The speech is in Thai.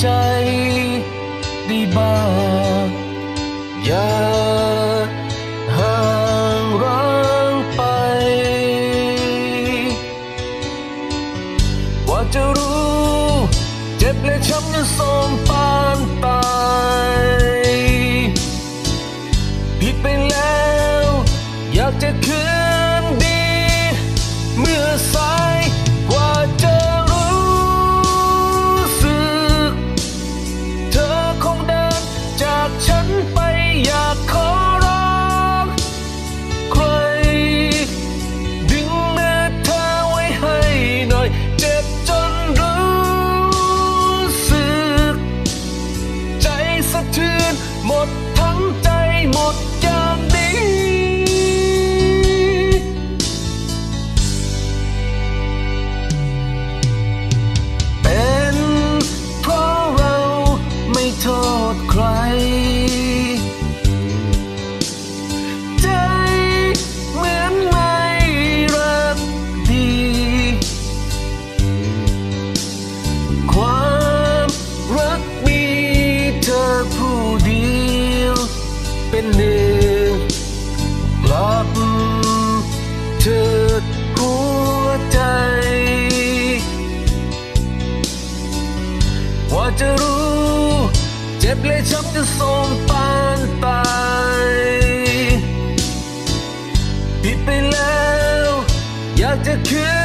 ใจได้บ้างอย่าห่างร้างไปว่าจะรู้ เจ็บและช้ำยังสมปานตายผิดไปแล้ว อยากจะคืนดี เมื่อสาย จะรู้ เจ็บเลยช้ำจะส่งปานไปผิดไปแล้ว อยากจะคืน